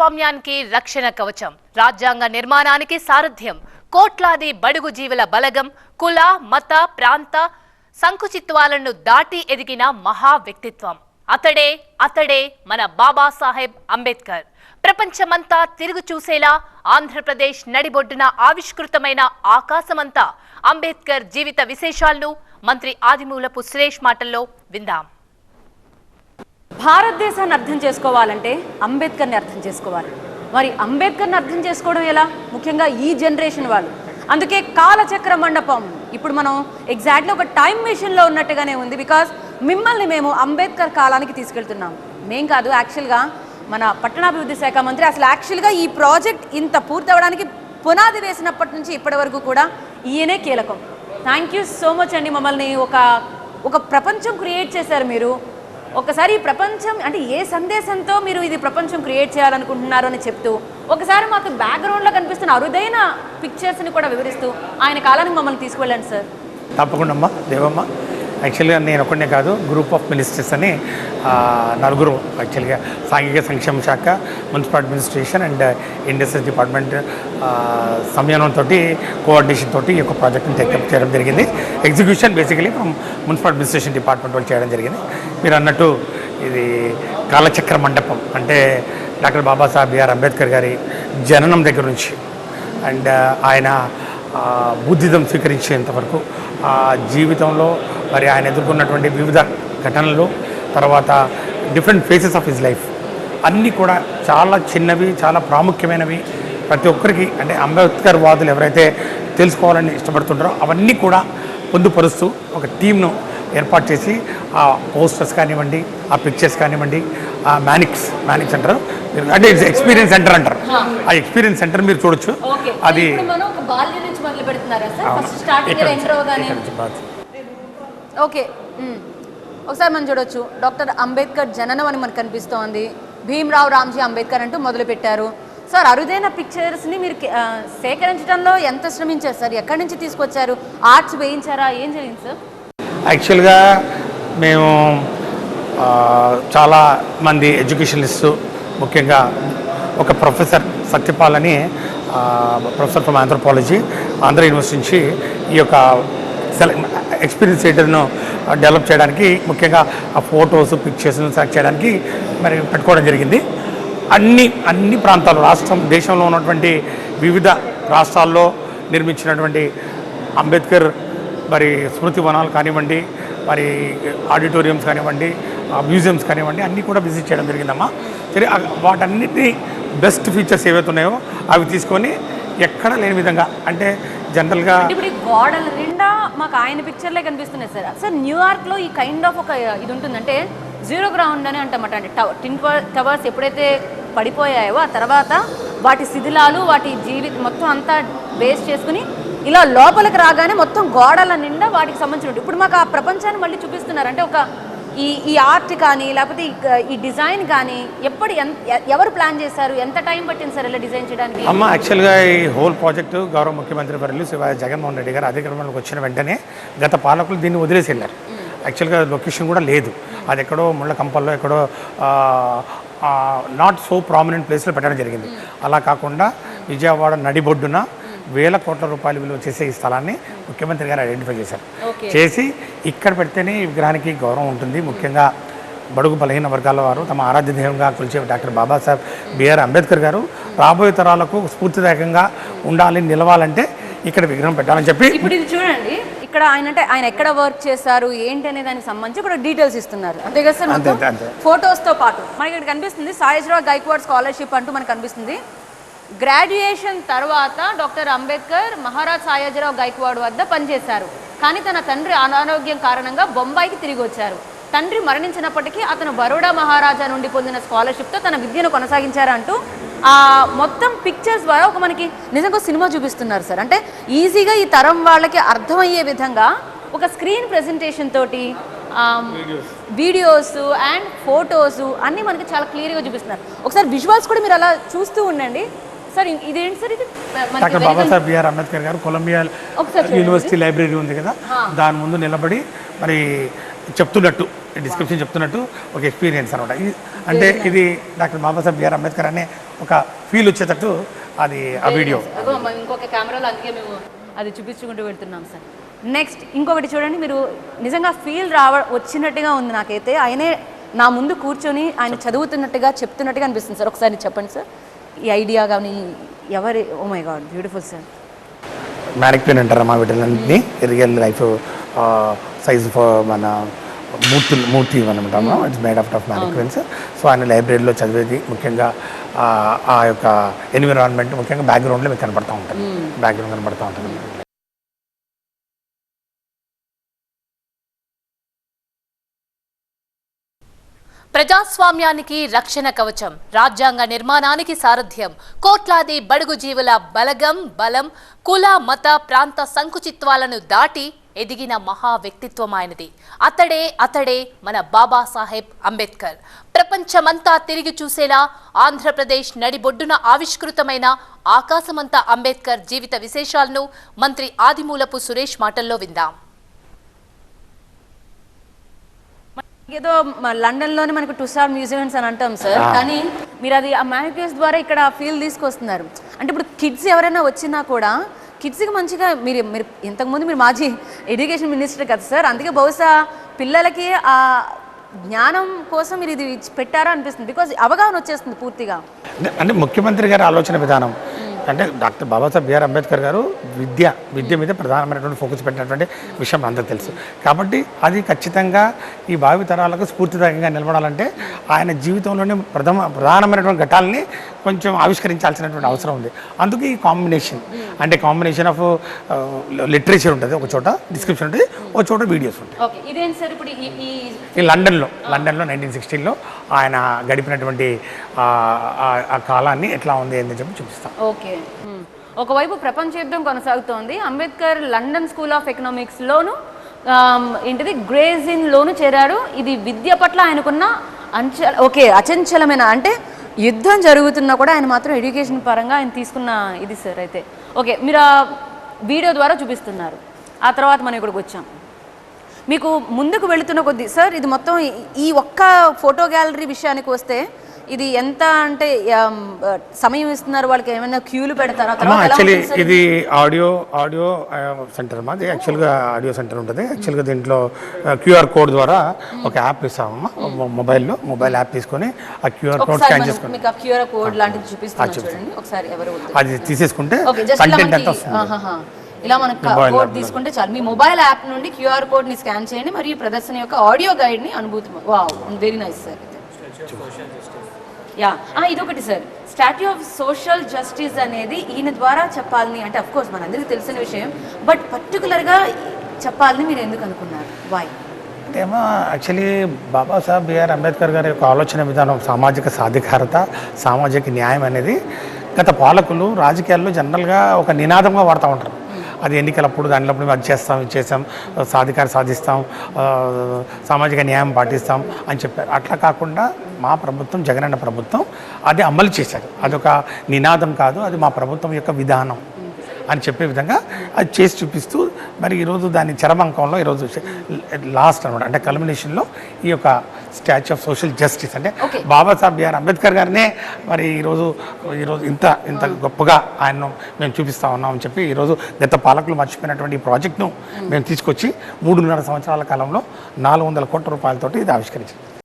ప్రజాస్వామ్యానికి రక్షణ కవచం రాజ్యాంగ నిర్మాణానికి సారథ్యం కోట్లాది బడుగు జీవుల బలగం కుల మత ప్రాంత సంకుచిత్వాలను దాటి ఎదిగిన మహా వ్యక్తిత్వం. అతడే అతడే మన బాబాసాహెబ్ అంబేద్కర్. ప్రపంచమంతా తిరుగు చూసేలా ఆంధ్రప్రదేశ్ నడిబొడ్డున ఆవిష్కృతమైన ఆకాశమంతా అంబేద్కర్ జీవిత విశేషాలను మంత్రి ఆదిమూలపు సురేష్ మాటల్లో విందాం. భారతదేశాన్ని అర్థం చేసుకోవాలంటే అంబేద్కర్ని అర్థం చేసుకోవాలి. మరి అంబేద్కర్ని అర్థం చేసుకోవడం ఎలా? ముఖ్యంగా ఈ జనరేషన్ వాళ్ళు. అందుకే కాలచక్ర మండపం. ఇప్పుడు మనం ఎగ్జాక్ట్లీ ఒక టైం మెషిన్లో ఉన్నట్టుగానే ఉంది బికాస్ మిమ్మల్ని మేము అంబేద్కర్ కాలానికి తీసుకెళ్తున్నాం. మేం కాదు యాక్చువల్గా మన పట్టణాభివృద్ధి శాఖ మంత్రి. అసలు యాక్చువల్గా ఈ ప్రాజెక్ట్ ఇంత పూర్తవడానికి పునాది వేసినప్పటి నుంచి ఇప్పటి వరకు కూడా ఈయనే కీలకం. థ్యాంక్ యూ సో మచ్ అండి. మమ్మల్ని ఒక ఒక ప్రపంచం క్రియేట్ చేశారు మీరు. ఒకసారి ఈ ప్రపంచం అంటే ఏ సందేశంతో మీరు ఇది ప్రపంచం క్రియేట్ చేయాలనుకుంటున్నారు అని చెప్తూ ఒకసారి మాకు బ్యాక్గ్రౌండ్లో కనిపిస్తున్న అరుదైన పిక్చర్స్ని కూడా వివరిస్తూ ఆయన కాలానికి మమ్మల్ని తీసుకువెళ్ళండి సార్ తప్పకుండా అమ్మా దేవమ్మ. యాక్చువల్గా నేను ఒకనే కాదు గ్రూప్ ఆఫ్ మినిస్టర్స్ అని నలుగురు యాక్చువల్గా సాంఘిక సంక్షేమ శాఖ municipal administration and industries department సంయమనంతో coordination తోటి ఈ యొక్క ప్రాజెక్ట్ని టేకప్ చేయడం జరిగింది execution basically from municipal administration department వాళ్ళు చేయడం జరిగింది. మీరు అన్నట్టు ఇది కాలచక్ర మండపం అంటే డాక్టర్ బాబాసాహెబ్ బిఆర్ అంబేద్కర్ గారి జననం దగ్గర నుంచి అండ్ ఆయన బుద్ధిజం స్వీకరించేంతవరకు ఆ జీవితంలో మరి ఆయన ఎదుర్కొన్నటువంటి వివిధ ఘటనలు తర్వాత different phases of his life అన్నీ కూడా చాలా చిన్నవి చాలా ప్రాముఖ్యమైనవి. ప్రతి ఒక్కరికి అంటే అంబేద్కర్ వాదులు ఎవరైతే తెలుసుకోవాలని ఇష్టపడుతుంటారో అవన్నీ కూడా పొందుపరుస్తూ ఒక టీంను ఏర్పాటు చేసి ఆ పోస్టర్స్ కానివ్వండి ఆ పిక్చర్స్ కానివ్వండి ఆ మ్యానిక్స్ మ్యానిక్స్ అంటారు. అంటే ఇట్స్ ఎక్స్పీరియన్స్ సెంటర్ అంటారు. ఆ ఎక్స్పీరియన్స్ సెంటర్ మీరు చూడొచ్చు. అది. ఓకే. ఒకసారి మనం చూడొచ్చు. డాక్టర్ అంబేద్కర్ జననం అని మనకు కనిపిస్తోంది. భీమ్రావ్ రామ్జీ అంబేద్కర్ అంటూ మొదలు పెట్టారు సార్ అరుదైన పిక్చర్స్ని మీరు సేకరించడంలో ఎంత శ్రమించారు సార్? ఎక్కడి నుంచి తీసుకొచ్చారు? ఆర్ట్స్ వేయించారా? ఏం జరిగింది సార్? యాక్చువల్గా మేము చాలా మంది ఎడ్యుకేషనలిస్ట్ ముఖ్యంగా ఒక ప్రొఫెసర్ సత్యపాల్ అని professor from anthropology Andhra university నుంచి ఈ యొక్క ఎక్స్పీరియన్స్ థియేటర్ను డెవలప్ చేయడానికి ముఖ్యంగా ఆ ఫొటోస్ పిక్చర్స్ను సెలెక్ట్ చేయడానికి మరి పెట్టుకోవడం జరిగింది. అన్ని అన్ని ప్రాంతాలు రాష్ట్రం దేశంలో ఉన్నటువంటి వివిధ రాష్ట్రాల్లో నిర్మించినటువంటి అంబేద్కర్ మరి స్మృతి వనాలు కానివ్వండి మరి ఆడిటోరియంస్ కానివ్వండి మ్యూజియంస్ కానివ్వండి అన్నీ కూడా విజిట్ చేయడం జరిగిందమ్మా. సరే వాటన్నిటినీ వాటన్నిటి బెస్ట్ ఫీచర్స్ ఏవైతే ఉన్నాయో అవి తీసుకొని ఎక్కడ లేని విధంగా అంటే జనరల్గా ఇప్పుడు గోడల నిండా మాకు ఆయన పిక్చర్లే కనిపిస్తున్నాయి సార్. సార్ న్యూయార్క్లో ఈ కైండ్ ఆఫ్ ఒక ఇది ఉంటుందంటే జీరో గ్రౌండ్ అని అంటామట అంటే టవర్స్ ఎప్పుడైతే పడిపోయాయో ఆ తర్వాత వాటి శిథిలాలు వాటి జీవిత మొత్తం అంతా బేస్ చేసుకుని ఇలా లోపలికి రాగానే మొత్తం గోడల నిండా వాటికి సంబంధించిన ఇప్పుడు మాకు ఆ ప్రపంచాన్ని మళ్ళీ చూపిస్తున్నారు. అంటే ఒక ఈ ఈ ఆర్ట్ కానీ లేకపోతే ఈ డిజైన్ కానీ ఎప్పుడు ఎవరు ప్లాన్ చేశారు? ఎంత టైం పట్టింది సార్ ఇలా డిజైన్ చేయడానికి? అమ్మ యాక్చువల్గా ఈ హోల్ ప్రాజెక్టు గౌరవ ముఖ్యమంత్రి వర్యులు శివ జగన్మోహన్ రెడ్డి గారు అధికారంలోకి వచ్చిన వెంటనే గత పాలకులు దీన్ని వదిలేసి వెళ్ళారు. యాక్చువల్గా లొకేషన్ కూడా లేదు. అది ఎక్కడో ముళ్ళ కంపల్లో ఎక్కడో నాట్ సో ప్రామినెంట్ ప్లేస్లో పెట్టడం జరిగింది. అలా కాకుండా విజయవాడ నడిబొడ్డున వేల కోట్ల రూపాయలు విలువ చేసే ఈ స్థలాన్ని ముఖ్యమంత్రి గారు ఐడెంటిఫై చేశారు. చేసి ఇక్కడ పెడితేనే ఈ విగ్రహానికి గౌరవం ఉంటుంది. ముఖ్యంగా బడుగు బలహీన వర్గాల వారు తమ ఆరాధ్య దేవంగా కొలిచే డాక్టర్ బాబాసాహెబ్ బిఆర్ అంబేద్కర్ గారు రాబోయే తరాలకు స్ఫూర్తిదాయకంగా ఉండాలి నిలవాలంటే ఇక్కడ విగ్రహం పెట్టాలని చెప్పి ఇప్పుడు ఇది చూడండి ఇక్కడ ఆయన అంటే ఆయన ఎక్కడ వర్క్ చేశారు ఏంటి అనే దానికి సంబంధించి ఇక్కడ డీటెయిల్స్ ఇస్తున్నారు. అంతే కదా సార్ మొత్తం. ఫొటోస్తో పాటు. మనకి ఇక్కడ కనిపిస్తుంది సాయేజ్రావు గైక్వాడ్ స్కాలర్షిప్ అంటూ మనకు కనిపిస్తుంది. గ్రాడ్యుయేషన్ తర్వాత డాక్టర్ అంబేద్కర్ మహారాజ్ సాయాజీరావు గైక్వాడ్ వద్ద పనిచేశారు. కానీ తన తండ్రి అనారోగ్యం కారణంగా బొంబాయికి తిరిగి వచ్చారు. తండ్రి మరణించినప్పటికీ అతను బరోడా మహారాజా నుండి పొందిన స్కాలర్షిప్తో తన విద్యను కొనసాగించారంటూ ఆ మొత్తం పిక్చర్స్ ద్వారా ఒక మనకి నిజంగా సినిమా చూపిస్తున్నారు సార్. అంటే ఈజీగా ఈ తరం వాళ్ళకి అర్థమయ్యే విధంగా ఒక స్క్రీన్ ప్రెజెంటేషన్ తోటి వీడియోస్ అండ్ ఫొటోస్ అన్నీ మనకి చాలా క్లియర్గా చూపిస్తున్నారు. ఒకసారి విజువల్స్ కూడా మీరు అలా చూస్తూ ఉండండి. సార్ ఇదేంటి సార్ ఇది? డాక్టర్ బాబాసాహెబ్ బిఆర్ అంబేద్కర్ గారు కొలంబియా. యూనివర్సిటీ లైబ్రరీ ఉంది కదా. దాని ముందు నిలబడి మరి చెప్తున్నట్టు. డిస్క్రిప్షన్ చెప్తున్నట్టు ఒక ఎక్స్పీరియన్స్ అనమాట. అంటే ఇది డాక్టర్ బాబాసాహెబ్ బిఆర్ అంబేద్కర్ అనే ఒక ఫీల్ వచ్చేటట్టు అది ఆ వీడియో ఇంకొక కెమెరాలో అందుకే మేము అది చూపించుకుంటూ వెళ్తున్నాం సార్. నెక్స్ట్ ఇంకొకటి చూడండి మీరు నిజంగా ఫీల్ రావ వచ్చినట్టుగా ఉంది నాకైతే. ఆయనే నా ముందు కూర్చొని ఆయన చదువుతున్నట్టుగా చెప్తున్నట్టుగా అనిపిస్తుంది సార్. ఒకసారి చెప్పండి సార్. ఈ ఐడియా కానీ ఎవరి oh my God beautiful sir. మ్యానిక్ పెన్ అంటారు మా వీటిలన్నింటినీ రియల్ లైఫ్ సైజ్ మన మూర్తి మూర్తి అనమాట it's made of of mannequins so ఆయన లైబ్రరీలో చదివేది ముఖ్యంగా ఆ, ఆ యొక్క ఎన్విరాన్మెంట్ ముఖ్యంగా బ్యాక్గ్రౌండ్లో మీకు కనపడతా ఉంటుంది. బ్యాక్గ్రౌండ్ కనపడతా ఉంటుంది. ప్రజాస్వామ్యానికి రక్షణ కవచం రాజ్యాంగ నిర్మాణానికి సారథ్యం కోట్లాది బడుగు జీవుల బలగం బలం కుల మత ప్రాంత సంకుచిత్వాలను దాటి ఎదిగిన మహా వ్యక్తిత్వం ఆయనది. అతడే అతడే మన బాబాసాహెబ్ అంబేద్కర్. ప్రపంచమంతా తిరిగి చూసేలా ఆంధ్రప్రదేశ్ నడిబొడ్డున ఆవిష్కృతమైన ఆకాశమంతా అంబేద్కర్ జీవిత విశేషాలను మంత్రి ఆదిమూలపు సురేష్ మాటల్లో విందాం. ఏదో లండన్లోనే మనకు టుసార్ మ్యూజియంస్ అని అంటాం సార్. కానీ మీరు అది ఆ మ్యానిక్యూస్ ద్వారా ఇక్కడ ఫీల్ తీసుకొస్తున్నారు. అంటే ఇప్పుడు కిడ్స్ ఎవరైనా వచ్చినా కూడా కిడ్స్కి మంచిగా మీరు మీరు ఇంతకుముందు మీరు మాజీ ఎడ్యుకేషన్ మినిస్టర్ కదా సార్ అందుకే బహుశా పిల్లలకి ఆ జ్ఞానం కోసం మీరు ఇది పెట్టారా అనిపిస్తుంది? బికాజ్ అవగాహన వచ్చేస్తుంది పూర్తిగా. అంటే- ముఖ్యమంత్రి గారి ఆలోచన విధానం. అంటే డాక్టర్ బాబాసాహెబ్ బిఆర్ అంబేద్కర్ గారు విద్య విద్య మీద ప్రధానమైనటువంటి ఫోకస్ పెట్టినటువంటి విషయం అందరూ తెలుసు. కాబట్టి అది ఖచ్చితంగా ఈ భావి తరాలకు స్ఫూర్తిదాయకంగా నిలబడాలంటే ఆయన జీవితంలోనే ప్రథమ ప్రధానమైనటువంటి ఘటాలని కొంచెం ఆవిష్కరించాల్సినటువంటి అవసరం ఉంది. అందుకే ఈ కాంబినేషన్ అంటే కాంబినేషన్ ఆఫ్ లిటరేచర్ ఉంటుంది. ఒక చోట డిస్క్రిప్షన్ ఉంటుంది ఒక చోట వీడియోస్ ఉంటాయి. ఈ లండన్లో లండన్లో నైన్టీన్ సిక్స్టీన్లో ఆయన గడిపినటువంటి ఆ, కాలాన్ని ఎట్లా ఉంది అని చెప్పి చూపిస్తాం. Okay hmm. ఒకవైపు ప్రపంచ యుద్ధం కొనసాగుతోంది. Ambedkar London School of Economics loan um, ఏంటిది? గ్రేజిన్ లోను చేరాడు ఇది విద్య పట్ల ఆయనకున్న అంచ ఓకే అచంచలమైన అంటే యుద్ధం జరుగుతున్నా కూడా ఆయన మాత్రం ఎడ్యుకేషన్ పరంగా ఆయన తీసుకున్న ఇది సార్ అయితే. ఓకే మీరు ఆ వీడియో ద్వారా చూపిస్తున్నారు. ఆ తర్వాత మనం ఇక్కడికి వచ్చాం. మీకు ముందుకు వెళుతున్న కొద్ది సార్ ఇది మొత్తం ఈ ఒక్క ఫోటో గ్యాలరీ విషయానికి వస్తే ఇది ఎంత అంటే సమయం ఇస్తున్నారు? వాళ్ళకి ఏమైనా క్యూలు పెడతారా? యాక్చువల్లీ ఇది ఆడియో ఆడియో సెంటర్ మాది. యాక్చువల్గా ఆడియో సెంటర్ ఉంటుంది. యాక్చువల్గా దీంట్లో క్యూఆర్ కోడ్ ద్వారా ఒక యాప్ ఇస్తామమ్మా. మొబైల్లో మొబైల్ యాప్ తీసుకొని ఆ క్యూఆర్ కోడ్ స్కాన్ చేసుకొని. మీకు ఆ క్యూఆర్ కోడ్ లాంటిది చూపిస్తున్నారు చూడండి. ఒకసారి ఎవరు. అది తీసేసుకుంటే కంటెంట్ అంతా వస్తుంది. ఇలా మనకు కోడ్ తీసుకుంటే చాలు. మీ మొబైల్ యాప్ నుండి క్యూఆర్ కోడ్ని స్కాన్ చేయండి. మరియు ప్రదర్శన యొక్క ఆడియో గైడ్ని అనుభూతి wow very nice sir. Yeah. ఇదొకటి sir. Statue of social justice అనేది ఈయన ద్వారా చెప్పాలని అంటే అఫ్ కోర్స్ మనందరికీ తెలిసిన విషయం బట్ పర్టికులర్గా చెప్పాలని మీరు ఎందుకు అనుకున్నారు? వై అంటే ఏమో యాక్చువల్లీ బాబాసాహెబ్ బిఆర్ అంబేద్కర్ గారి యొక్క ఆలోచన విధానం సామాజిక సాధికారత సామాజిక న్యాయం అనేది గత పాలకులు రాజకీయాల్లో జనరల్గా ఒక నినాదంగా వాడుతూ ఉంటారు. అది ఎన్నికలప్పుడు దానిలప్పుడు మేము అది చేస్తాం ఇది చేస్తాం సాధికార సాధిస్తాం సామాజిక న్యాయం పాటిస్తాం అని చెప్పారు. అట్లా కాకుండా మా ప్రభుత్వం జగనన్న ప్రభుత్వం అది అమలు చేశారు. అదొక నినాదం కాదు అది మా ప్రభుత్వం యొక్క విధానం అని చెప్పే విధంగా అది చేసి చూపిస్తూ మరి ఈరోజు దాని చరమాంకంలో ఈరోజు లాస్ట్ అనమాట. అంటే కల్మినేషన్లో ఈ యొక్క స్టాచ్యూ ఆఫ్ సోషల్ జస్టిస్ అంటే. బాబాసాహెబ్ బిఆర్ అంబేద్కర్ గారినే మరి ఈరోజు ఈరోజు ఇంత ఇంత గొప్పగా ఆయన్ను మేము చూపిస్తా ఉన్నాం అని చెప్పి ఈరోజు గత పాలకులు మర్చిపోయినటువంటి ఈ ప్రాజెక్ట్ను మేము. తీసుకొచ్చి మూడున్నర సంవత్సరాల కాలంలో నాలుగు వందల కోట్ల రూపాయలతోటి ఇది ఆవిష్కరించాం